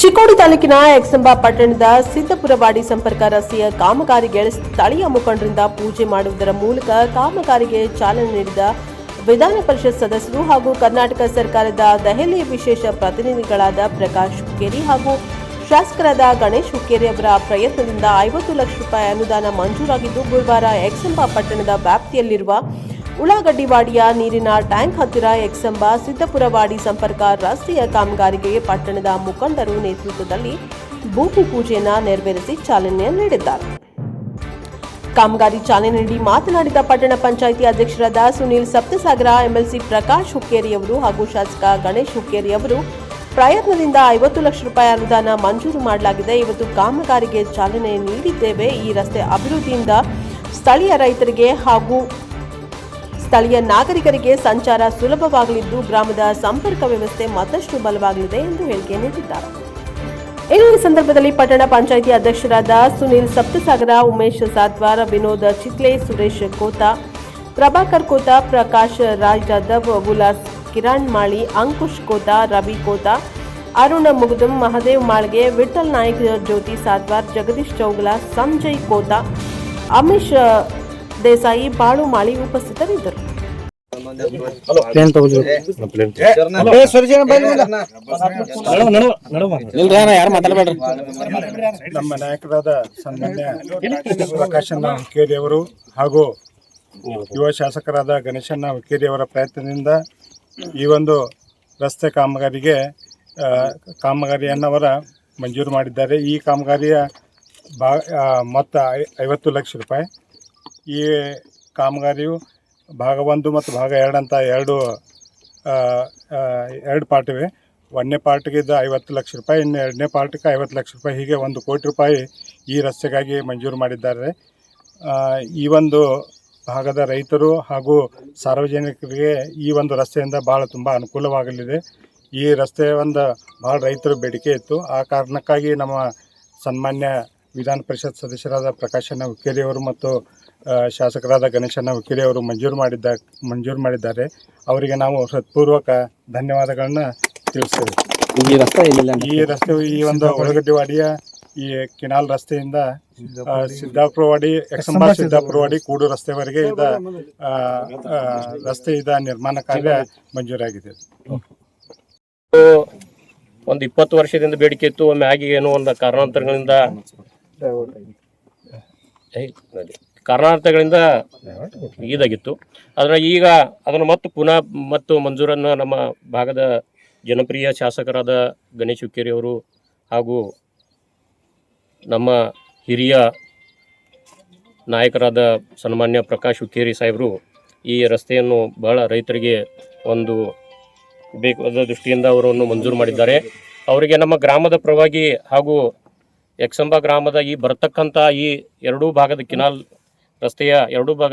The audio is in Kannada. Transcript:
ಚಿಕ್ಕೋಡಿ ತಾಲೂಕಿನ ಎಕ್ಸಂಬ ಪಟ್ಟಣದ ಸಿದ್ದಪುರವಾಡಿ ಸಂಪರ್ಕ ರಸ್ತೆಯ ಕಾಮಗಾರಿಗೆ ಸ್ಥಳೀಯ ಮುಖಂಡರಿಂದ ಪೂಜೆ ಮಾಡುವುದರ ಮೂಲಕ ಕಾಮಗಾರಿಗೆ ಚಾಲನೆ ನೀಡಿದ ವಿಧಾನ ಪರಿಷತ್ ಸದಸ್ಯರು ಹಾಗೂ ಕರ್ನಾಟಕ ಸರ್ಕಾರದ ದೆಹಲಿ ವಿಶೇಷ ಪ್ರತಿನಿಧಿಗಳಾದ ಪ್ರಕಾಶ್ ಹುಕ್ಕೇರಿ ಹಾಗೂ ಶಾಸಕರಾದ ಗಣೇಶ್ ಹುಕ್ಕೇರಿ ಅವರ ಪ್ರಯತ್ನದಿಂದ ಐವತ್ತು ಲಕ್ಷ ರೂಪಾಯಿ ಅನುದಾನ ಮಂಜೂರಾಗಿದ್ದು ಗುರುವಾರ ಎಕ್ಸಂಬ ಪಟ್ಟಣದ ವ್ಯಾಪ್ತಿಯಲ್ಲಿರುವ ಉಳ್ಳಾಗಡ್ಡಿವಾಡಿಯ ನೀರಿನ ಟ್ಯಾಂಕ್ ಹತ್ತಿರ ಎಕ್ಸಂಬ ಸಿದ್ದಪುರವಾಡಿ ಸಂಪರ್ಕ ರಸ್ತೆಯ ಕಾಮಗಾರಿಗೆ ಪಟ್ಟಣದ ಮುಖಂಡರು ನೇತೃತ್ವದಲ್ಲಿ ಭೂಮಿ ಪೂಜೆಯನ್ನು ನೆರವೇರಿಸಿ ಚಾಲನೆ ನೀಡಿದ್ದಾರೆ. ಕಾಮಗಾರಿ ಚಾಲನೆ ನೀಡಿ ಮಾತನಾಡಿದ ಪಟ್ಟಣ ಪಂಚಾಯಿತಿ ಅಧ್ಯಕ್ಷರಾದ ಸುನೀಲ್ ಸಪ್ತಸಾಗರ, ಎಂಎಲ್ಸಿ ಪ್ರಕಾಶ್ ಹುಕ್ಕೇರಿಯವರು ಹಾಗೂ ಶಾಸಕ ಗಣೇಶ್ ಹುಕ್ಕೇರಿಯವರು ಪ್ರಯತ್ನದಿಂದ ಐವತ್ತು ಲಕ್ಷ ರೂಪಾಯಿ ಅನುದಾನ ಮಂಜೂರು ಮಾಡಲಾಗಿದೆ. ಇವತ್ತು ಕಾಮಗಾರಿಗೆ ಚಾಲನೆ ನೀಡಿದ್ದೇವೆ. ಈ ರಸ್ತೆ ಅಭಿವೃದ್ಧಿಯಿಂದ ಸ್ಥಳೀಯ ರೈತರಿಗೆ ಹಾಗೂ ಸ್ಥಳೀಯ ನಾಗರಿಕರಿಗೆ ಸಂಚಾರ ಸುಲಭವಾಗಲಿದ್ದು ಗ್ರಾಮದ ಸಂಪರ್ಕ ವ್ಯವಸ್ಥೆ ಮತ್ತಷ್ಟು ಬಲವಾಗಲಿದೆ ಎಂದು ಹೇಳಿಕೆ ನೀಡಿದ್ದಾರೆ. ಇನ್ನು ಈ ಸಂದರ್ಭದಲ್ಲಿ ಪಟ್ಟಣ ಪಂಚಾಯಿತಿ ಅಧ್ಯಕ್ಷರಾದ ಸುನೀಲ್ ಸಪ್ತಸಾಗರ, ಉಮೇಶ್ ಸಾತ್ವಾರ್ ವಿನೋದ್ ಚಿತ್ಲೆ, ಸುರೇಶ್ ಕೋತಾ, ಪ್ರಭಾಕರ್ ಕೋತಾ, ಪ್ರಕಾಶ್ ರಾಜ್ ಜಾಧವ್, ಉಲ್ಲಾಸ್ ಕಿರಣ್ ಮಾಳಿ, ಅಂಕುಶ್ ಕೋತಾ, ರವಿ ಕೋತಾ, ಅರುಣ ಮುಗುದಂ, ಮಹದೇವ್ ಮಾಳ್ಗೆ ವಿಠಲ್ ನಾಯಕ್ ಜ್ಯೋತಿ ಸಾತ್ವಾರ್ ಜಗದೀಶ್ ಚೌಗ್ಲಾ, ಸಂಜಯ್ ಕೋತಾ ಅಮಿಶ್ ದೇಸಾಯಿ ಬಾಳು ಮಾಳಿ ಉಪಸ್ಥಿತರಿದ್ದರು. ನಮ್ಮ ನಾಯಕರಾದ ಸನ್ಮಾನ್ಯ ಪ್ರಕಾಶಣ್ಣ ಹುಕ್ಕೇರಿ ಅವರು ಹಾಗೂ ಯುವ ಶಾಸಕರಾದ ಗಣೇಶಣ್ಣ ಹುಕ್ಕೇರಿ ಅವರ ಪ್ರಯತ್ನದಿಂದ ಈ ಒಂದು ರಸ್ತೆ ಕಾಮಗಾರಿಗೆ ಕಾಮಗಾರಿಯನ್ನವರ ಕಾಮಗಾರಿಯನ್ನು ಅವರ ಮಂಜೂರು ಮಾಡಿದ್ದಾರೆ. ಈ ಕಾಮಗಾರಿಯ ಬಾ ಮೊತ್ತ ಐ- ಐವತ್ತು ಲಕ್ಷ ರೂಪಾಯಿ. ಈ ಕಾಮಗಾರಿಯು ಭಾಗ ಒಂದು ಮತ್ತು ಭಾಗ ಎರಡು ಅಂತ ಎರಡು ಎರಡು ಪಾರ್ಟ್ ಇವೆ. ಒಂದನೇ ಪಾರ್ಟ್ಗೆ ಇದು ಐವತ್ತು ಲಕ್ಷ ರೂಪಾಯಿ, ಇನ್ನು ಎರಡನೇ ಪಾರ್ಟ್ಗೆ ಐವತ್ತು ಲಕ್ಷ ರೂಪಾಯಿ, ಹೀಗೆ ಒಂದು ಕೋಟಿ ರೂಪಾಯಿ ಈ ರಸ್ತೆಗಾಗಿ ಮಂಜೂರು ಮಾಡಿದ್ದಾರೆ. ಈ ಒಂದು ಭಾಗದ ರೈತರು ಹಾಗೂ ಸಾರ್ವಜನಿಕರಿಗೆ ಈ ಒಂದು ರಸ್ತೆಯಿಂದ ಭಾಳ ತುಂಬ ಅನುಕೂಲವಾಗಲಿದೆ. ಈ ರಸ್ತೆ ಒಂದು ಭಾಳ ರೈತರ ಬೇಡಿಕೆ ಇತ್ತು. ಆ ಕಾರಣಕ್ಕಾಗಿ ನಮ್ಮ ಸನ್ಮಾನ್ಯ ವಿಧಾನ ಪರಿಷತ್ ಸದಸ್ಯರಾದ ಪ್ರಕಾಶಣ್ಣ ಹುಕ್ಕೇರಿ ಅವರು ಮತ್ತು ಶಾಸಕರಾದ ಗಣೇಶಣ್ಣ ಹುಕ್ಕೇರಿ ಅವರು ಮಂಜೂರು ಮಾಡಿದ್ದ ಮಂಜೂರು ಮಾಡಿದ್ದಾರೆ. ಅವರಿಗೆ ನಾವು ಹೃತ್ಪೂರ್ವಕ ಧನ್ಯವಾದಗಳನ್ನ ತಿಳಿಸ್ತೇವೆ. ಈ ರಸ್ತೆ ಈ ರಸ್ತೆ ಈ ಒಂದು ಒಳಗಡ್ಡಿವಾಡಿಯ ಈ ಕೆನಾಲ್ ರಸ್ತೆಯಿಂದ ಸಿದ್ದಾಪುರವಾಡಿ ಸಿದ್ದಾಪುರ ಸಿದ್ದಾಪುರವಾಡಿ ಕೂಡು ರಸ್ತೆವರೆಗೆ ಇದ ರಸ್ತೆ ಇದ ನಿರ್ಮಾಣ ಕಾರ್ಯ ಮಂಜೂರಾಗಿದೆ. ಒಂದು ಇಪ್ಪತ್ತು ವರ್ಷದಿಂದ ಬೇಡಿಕೆ ಇತ್ತು. ಒಮ್ಮೆ ಆಗಿ ಏನೋ ಒಂದು ಕಾರಣಾಂತರಗಳಿಂದ ನೋಡಿ. ಕಾರಣಾಂತರಗಳಿಂದ ಇದಾಗಿತ್ತು ಆದರೆ ಈಗ ಅದನ್ನು ಮತ್ತು ಪುನಃ ಮತ್ತು ಮಂಜೂರನ್ನು ನಮ್ಮ ಭಾಗದ ಜನಪ್ರಿಯ ಶಾಸಕರಾದ ಗಣೇಶ್ ಹುಕ್ಕೇರಿ ಅವರು ಹಾಗೂ ನಮ್ಮ ಹಿರಿಯ ನಾಯಕರಾದ ಸನ್ಮಾನ್ಯ ಪ್ರಕಾಶ್ ಹುಕ್ಕೇರಿ ಸಾಹೇಬರು ಈ ರಸ್ತೆಯನ್ನು ಬಹಳ ರೈತರಿಗೆ ಒಂದು ಬೇಕಾದ ದೃಷ್ಟಿಯಿಂದ ಅವರನ್ನು ಮಂಜೂರು ಮಾಡಿದ್ದಾರೆ ಅವರಿಗೆ ನಮ್ಮ ಗ್ರಾಮದ ಪರವಾಗಿ ಹಾಗೂ ಯಕ್ಷಂಬ ಗ್ರಾಮದ ಈ ಬರತಕ್ಕಂಥ ಈ ಎರಡೂ ಭಾಗದ ಕಿನಾಲ್ ರಸ್ತೆಯ ಎರಡೂ ಭಾಗ